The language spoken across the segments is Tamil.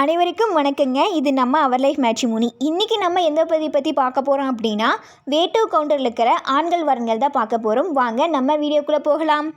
அனைவருக்கும் வணக்கங்க. இது நம்ம அவர் லைஃப் மேட்ரிமோனி இன்றைக்கி நம்ம எந்த பற்றி பற்றி பார்க்க போகிறோம் அப்படின்னா வேட்டு கவுண்டரில் இருக்கிற ஆண்கள் வரன்கள் தான் பார்க்க போகிறோம் வாங்க நம்ம வீடியோக்குள்ளே போகலாம்.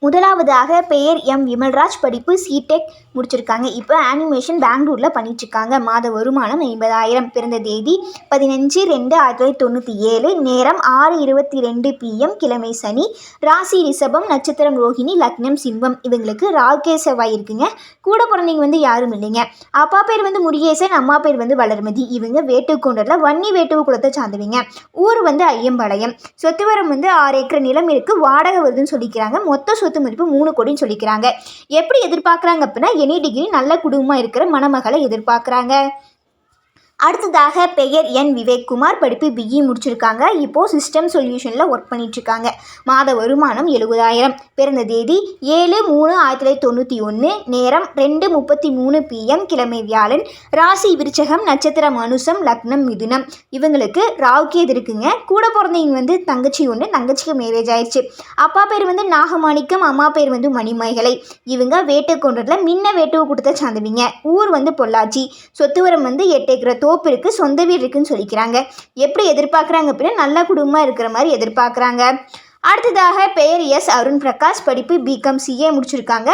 முதலாவதாக பெயர் எம். விமல்ராஜ். படிப்பு சிடெக் முடிச்சிருக்காங்க. இப்போ அனிமேஷன் பெங்களூரில் பண்ணிட்டுருக்காங்க. மாத வருமானம் ஐம்பதாயிரம். பிறந்த தேதி பதினஞ்சு ரெண்டு ஆயிரத்தி தொள்ளாயிரத்தி தொண்ணூற்றி ஏழு. நேரம் ஆறு இருபத்தி ரெண்டு பிஎம் கிழமை சனி. ராசி ரிஷபம் நட்சத்திரம் ரோஹிணி லக்னம் சிம்பம் இவங்களுக்கு ராகே செவ்வாய் இருக்குங்க. கூட பிறந்தவங்க வந்து யாரும் இல்லைங்க. அப்பா பேர் வந்து முருகேசன் அம்மா பேர் வந்து வளர்மதி. இவங்க வேட்டுக்கொண்டரில் வன்னி வேட்டுவ குலத்தை சார்ந்தவங்க. ஊர் வந்து ஐயம்பாளையம். சொத்துவரம் வந்து ஆறு ஏக்கர் நிலம் இருக்குது வாடகை வருதுன்னு சொல்லிக்கிறாங்க. மொத்த சொத்து மதிப்பு மூணு கோடின்னு சொல்லிக்கிறாங்க. எப்படி எதிர்பார்க்குறாங்க அப்படின்னா எனி டிகிரி நல்ல குடும்பமாக இருக்கிற மணமகளை எதிர்பார்க்குறாங்க. அடுத்ததாக பெயர் என் விவேக்குமார் படிப்பு பிஇ முடிச்சிருக்காங்க. இப்போது சிஸ்டம் சொல்யூஷனில் ஒர்க் பண்ணிட்டுருக்காங்க. மாத வருமானம் எழுபதாயிரம். பிறந்த தேதி ஏழு மூணு ஆயிரத்தி தொள்ளாயிரத்தி தொண்ணூற்றி ஒன்று நேரம் ரெண்டு முப்பத்தி மூணு பிஎம் கிழமை வியாழன். ராசி விருச்சகம் நட்சத்திரம் அனுசம் லக்னம் மிதுனம். இவங்களுக்கு ராவுக்கேது இருக்குங்க. கூட பிறந்தவங்க வந்து தங்கச்சி ஒன்று தங்கச்சிக்கு மேரேஜ் ஆயிடுச்சு அப்பா பேர் வந்து நாகமாணிக்கம் அம்மா பேர் வந்து மணிமேகலை. இவங்க வேட்டுக்கொண்டரில் மின்ன வேட்டுவை கொடுத்த சார்ந்தவங்க ஊர் வந்து பொள்ளாச்சி. சொத்துவரம் வந்து எட்டு தோப்பு இருக்குது சொந்த வீடு இருக்குதுன்னு சொல்லிக்கிறாங்க. எப்படி எதிர்பார்க்குறாங்க அப்படின்னா நல்ல குடும்பமாக இருக்கிற மாதிரி எதிர்பார்க்குறாங்க. அடுத்ததாக பெயர் எஸ். அருண் பிரகாஷ் படிப்பு பிகாம் சிஏ முடிச்சிருக்காங்க.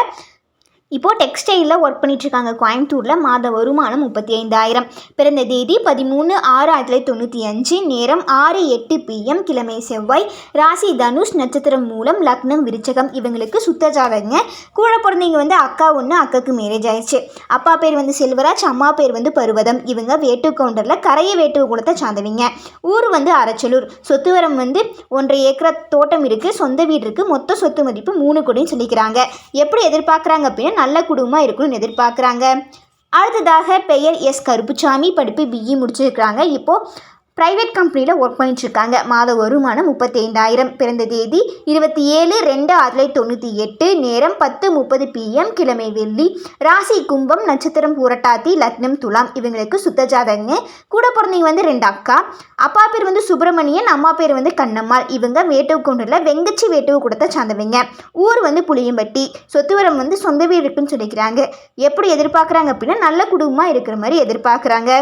இப்போது டெக்ஸ்டைலில் ஒர்க் பண்ணிகிட்ருக்காங்க கோயம்புத்தூரில் மாத வருமானம் முப்பத்தி ஐந்தாயிரம் பிறந்த தேதி பதிமூணு ஆறு ஆயிரத்தி தொள்ளாயிரத்தி தொண்ணூற்றி அஞ்சு. நேரம் ஆறு எட்டு பிஎம் கிழமை செவ்வாய். ராசி தனுஷ் நட்சத்திரம் மூலம் லக்னம் விருச்சகம். இவங்களுக்கு சுத்த ஜாதகங்க. கூட பிறந்தவங்க வந்து அக்கா ஒன்று அக்காவுக்கு மேரேஜ் ஆயிடுச்சு. அப்பா பேர் வந்து செல்வராஜ் அம்மா பேர் வந்து பருவதம். இவங்க வேட்டு கவுண்டரில் கரைய வேட்டு குலத்தை சார்ந்தவங்க. ஊர் வந்து அரச்சலூர் சொத்துவரம் வந்து ஒன்றரை ஏக்கர் தோட்டம் இருக்குது சொந்த வீடு இருக்குது மொத்த சொத்து மதிப்பு மூணு கோடின்னு சொல்லிக்கிறாங்க. எப்படி எதிர்பார்க்குறாங்க அப்படின்னா நல்ல குடும்பமாக இருக்கணும்னு எதிர்பார்க்குறாங்க. அடுத்ததாக பெயர் எஸ். கருப்புசாமி படிப்பு பிஇ முடிச்சிருக்கிறாங்க. இப்போது ப்ரைவேட் கம்பெனியில் ஒர்க் பண்ணிட்டுருக்காங்க. மாத வருமானம் முப்பத்தைந்தாயிரம். பிறந்த தேதி இருபத்தி ஏழு ரெண்டு ஆயிரத்தி தொள்ளாயிரத்தி தொண்ணூற்றி எட்டு. நேரம் பத்து முப்பது பிஎம் கிழமை வெள்ளி. ராசி கும்பம் நட்சத்திரம் புரட்டாத்தி லக்னம் துலாம். இவங்களுக்கு சுத்த ஜாதகங்க. கூட பிறந்தவங்க வந்து ரெண்டு அக்கா. அப்பா பேர் வந்து சுப்பிரமணியன் அம்மா பேர் வந்து கண்ணம்மாள். இவங்க வேட்டுவ கொண்டுல வெங்கச்சி வேட்டுவ கூடத்தை சார்ந்தவங்க. ஊர் வந்து புளியம்பட்டி. சொத்துவரம் வந்து சொந்த வீடு இருக்குன்னு சொல்லிக்கிறாங்க. எப்படி எதிர்பார்க்குறாங்க அப்படின்னா நல்ல குடும்பமாக இருக்கிற மாதிரி எதிர்பார்க்குறாங்க.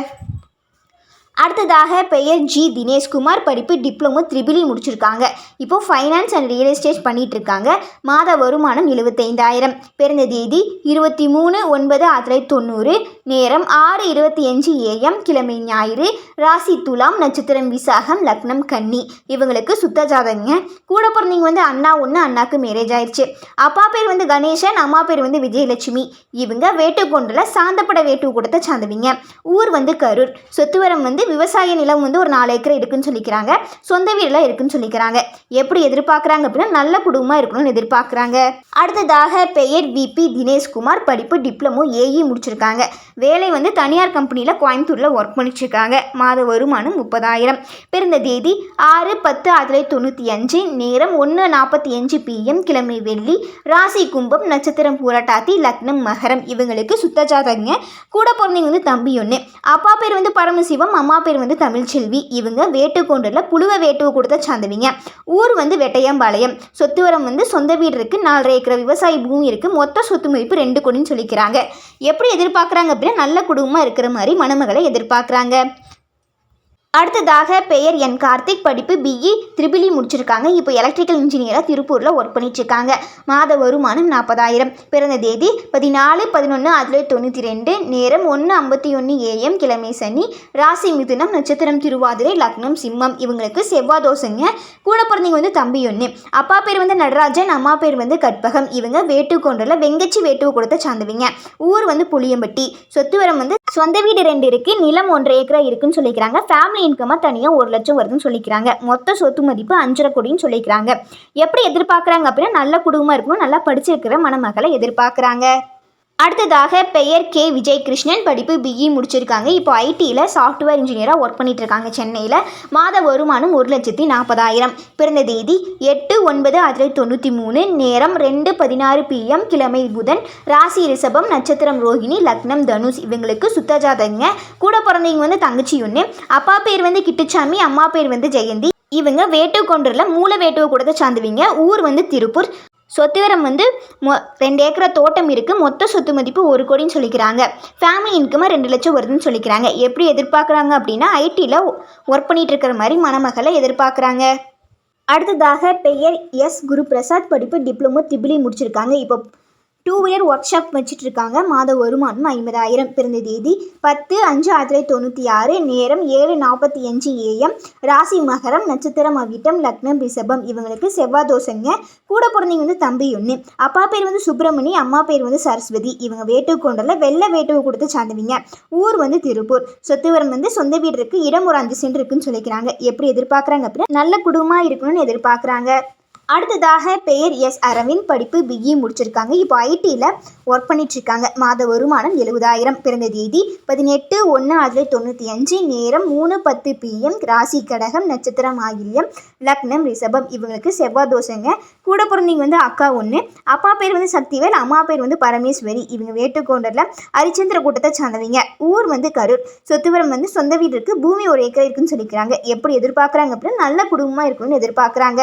அடுத்ததாக பெயர் ஜி தினேஷ்குமார் படிப்பு டிப்ளமோ த்ரிபிளி முடிச்சிருக்காங்க. இப்போது ஃபைனான்ஸ் அண்ட் ரியல் எஸ்டேட் பண்ணிகிட்டு இருக்காங்க மாத வருமானம் எழுபத்தைந்தாயிரம் பிறந்த தேதி இருபத்தி மூணு ஒன்பது ஆயிரத்தி தொள்ளாயிரத்தி தொண்ணூறு. நேரம் ஆறு இருபத்தி அஞ்சு ஏஎம் கிழமை ஞாயிறு. ராசி துலாம் நட்சத்திரம் விசாகம் லக்னம் கன்னி. இவங்களுக்கு சுத்த ஜாதகங்க. கூட பிறந்தவங்க வந்து அண்ணா ஒன்று அண்ணாக்கு மேரேஜ் ஆயிடுச்சு அப்பா பேர் வந்து கணேசன் அம்மா பேர் வந்து விஜயலட்சுமி. இவங்க வேட்டுக்கொண்டில் சாந்தப்பட வேட்டு கூடத்தை சார்ந்தவங்க. ஊர் வந்து கரூர். சொத்துவரம் வந்து விவசாய நிலம் வந்து ஒரு நாலு ஏக்கர் இருக்குன்னு சொல்லிக்கிறாங்க. சொந்த வீடெல்லாம் இருக்குன்னு சொல்லிக்கிறாங்க. எப்படி எதிர்பார்க்குறாங்க அப்படின்னா நல்ல குடும்பமாக இருக்கணும்னு எதிர்பார்க்குறாங்க. அடுத்ததாக பெயர் விபி தினேஷ்குமார் படிப்பு டிப்ளமோ ஏஇ முடிச்சிருக்காங்க. வேலை வந்து தனியார் கம்பெனியில் கோயம்புத்தூரில் ஒர்க் பண்ணிச்சிருக்காங்க. மாத வருமானம் முப்பதாயிரம். பிறந்த தேதி ஆறு பத்து ஆயிரத்தி தொள்ளாயிரத்தி தொண்ணூற்றி அஞ்சு. நேரம் ஒன்று நாற்பத்தி அஞ்சு பிஎம் கிழமை வெள்ளி. ராசி கும்பம் நட்சத்திரம் பூரட்டாத்தி லக்னம் மகரம். இவங்களுக்கு சுத்தஜாதகங்க கூட பிறந்தவங்க வந்து தம்பி ஒன்று அப்பா பேர் வந்து பரமசிவம் அம்மா பேர் வந்து தமிழ்ச்செல்வி. இவங்க வேட்டுக்கொண்டில் புழுவ வேட்டுவை கொடுத்த சார்ந்தவங்க ஊர் வந்து வெட்டையம்பாளையம். சொத்துவரம் வந்து சொந்த வீடு இருக்குது நாலரை ஏக்கர் விவசாய பூமி இருக்குது மொத்த சொத்து மதிப்பு ரெண்டு கோடின்னு சொல்லிக்கிறாங்க. எப்படி எதிர்பார்க்குறாங்க அப்படின்னா நல்ல குடும்பமாக இருக்கிற மாதிரி மணமகளை எதிர்பார்க்குறாங்க. அடுத்ததாக பெயர் என் கார்த்திக் படிப்பு பிஇ திரிபிளி முடிச்சிருக்காங்க. இப்போ எலக்ட்ரிக்கல் இன்ஜினியராக திருப்பூரில் ஒர்க் பண்ணிட்டுருக்காங்க. மாத வருமானம் நாற்பதாயிரம் பிறந்த தேதி பதினாலு பதினொன்று அதில் தொண்ணூற்றி ரெண்டு. நேரம் ஒன்று ஐம்பத்தி ஒன்று ஏஎம் கிழமை சனி. ராசி மிதுனம் நட்சத்திரம் திருவாதிரை லக்னம் சிம்மம். இவங்களுக்கு செவ்வாய் தோசைங்க. கூட பிறந்தவங்க வந்து தம்பி ஒன்று அப்பா பேர் வந்து நடராஜன் அம்மா பேர் வந்து கற்பகம். இவங்க வேட்டுக்கொண்டில் வெங்கச்சி வேட்டுவை கொடுத்த சார்ந்தவங்க. ஊர் வந்து புளியம்பட்டி. சொத்துவரம் வந்து சொந்த வீடு ரெண்டு இருக்குது நிலம் ஒன்றரை ஏக்கரா இருக்குன்னு சொல்லிக்கிறாங்க. ஃபேமிலி இன்கமாக தனியாக ஒரு லட்சம் வருதுன்னு சொல்லிக்கிறாங்க. மொத்த சொத்து மதிப்பு அஞ்சரை கோடின்னு சொல்லிக்கிறாங்க. எப்படி எதிர்பார்க்குறாங்க அப்படின்னா நல்ல குடும்பமாக இருக்கணும் நல்லா படிச்சிருக்கிற மணமகளை எதிர்பார்க்குறாங்க. அடுத்ததாக பெயர் கே. விஜய் கிருஷ்ணன் படிப்பு பிஇ e. முடிச்சிருக்காங்க. இப்போ ஐடியில் சாஃப்ட்வேர் இன்ஜினியராக ஒர்க் பண்ணிட்டு இருக்காங்க சென்னையில். மாத வருமானம் ஒரு லட்சத்தி நாற்பதாயிரம். பிறந்த தேதி எட்டு ஒன்பது ஆயிரத்தி தொண்ணூற்றி மூணு. நேரம் ரெண்டு பதினாறு பிஎம் கிழமை புதன். ராசி ரிஷபம் நட்சத்திரம் ரோஹிணி லக்னம் தனுஷ். இவங்களுக்கு சுத்தஜாதகங்க. கூட பிறந்தவங்க வந்து தங்கச்சி ஒன்று அப்பா பேர் வந்து கிட்டுச்சாமி அம்மா பேர் வந்து ஜெயந்தி. இவங்க வேட்டுக்கொண்டரில் மூல வேட்டுவ கூடத்தை சார்ந்துவீங்க ஊர் வந்து திருப்பூர். சொத்து விவரம் வந்து மொ ரெண்டு ஏக்கரை தோட்டம் இருக்குது மொத்த சொத்து மதிப்பு ஒரு கோடின்னு சொல்லிக்கிறாங்க. ஃபேமிலி இன்கமாக ரெண்டு லட்சம் வருதுன்னு சொல்லிக்கிறாங்க. எப்படி எதிர்பார்க்குறாங்க அப்படின்னா ஐடியில் ஒர்க் பண்ணிகிட்டு இருக்கிற மாதிரி மணமகளை எதிர்பார்க்குறாங்க. அடுத்ததாக பெயர் எஸ். குருபிரசாத். படிப்பு டிப்ளமோ திபிலி முடிச்சிருக்காங்க. இப்போ டூ வீலர் ஒர்க் ஷாப் வச்சுட்டு இருக்காங்க மாத வருமானம் ஐம்பதாயிரம் பிறந்த தேதி. பத்து அஞ்சு ஆயிரத்தி தொள்ளாயிரத்தி தொண்ணூற்றி ஆறு நேரம் ஏழு நாற்பத்தி அஞ்சு ஏஎம். ராசி மகரம் நட்சத்திரம் அவிட்டம் லக்னம் ரிஷபம். இவங்களுக்கு செவ்வாய் தோசைங்க கூட பிறந்தவங்க வந்து தம்பி ஒன்று அப்பா பேர் வந்து சுப்பிரமணி அம்மா பேர் வந்து சரஸ்வதி. இவங்க வேட்டு கொண்டல வெள்ளை வேட்டுவை கொடுத்து சார்ந்தவங்க ஊர் வந்து திருப்பூர். சொத்துவரம் வந்து சொந்த வீடு இருக்குது இடம் ஒரு அஞ்சு சென்ட் இருக்குன்னு சொல்லிக்கிறாங்க. எப்படி எதிர்பார்க்குறாங்க அப்படின்னா? நல்ல குடும்பமாக இருக்கணும்னு எதிர்பார்க்குறாங்க. அடுத்ததாக பெயர் எஸ் அரவிந்த். படிப்பு பிஇ முடிச்சிருக்காங்க. இப்போ ஐடியில் ஒர்க் பண்ணிட்டுருக்காங்க. மாத வருமானம் எழுபதாயிரம். பிறந்த தேதி பதினெட்டு ஒன்று ஆயிரத்தி தொண்ணூற்றி அஞ்சு. நேரம் மூணு பத்து பிஎம் ராசி கடகம் நட்சத்திரம் ஆகியம் லக்னம் ரிஷபம். இவங்களுக்கு செவ்வாய் தோசைங்க கூட பிறந்தீங்க வந்து அக்கா ஒன்று அப்பா பேர் வந்து சக்திவேல். அம்மா பேர் வந்து பரமேஸ்வரி. இவங்க வேட்டுக்கோண்டரில் ஹரிச்சந்திர கூட்டத்தை சார்ந்தவங்க. ஊர் வந்து கரூர். சொத்துவரம் வந்து சொந்த வீடு இருக்குது பூமி ஒரு ஏக்கர் இருக்குன்னு சொல்லிக்கிறாங்க. எப்படி எதிர்பார்க்குறாங்க அப்படின்னா நல்ல குடும்பமாக இருக்குன்னு எதிர்பார்க்குறாங்க.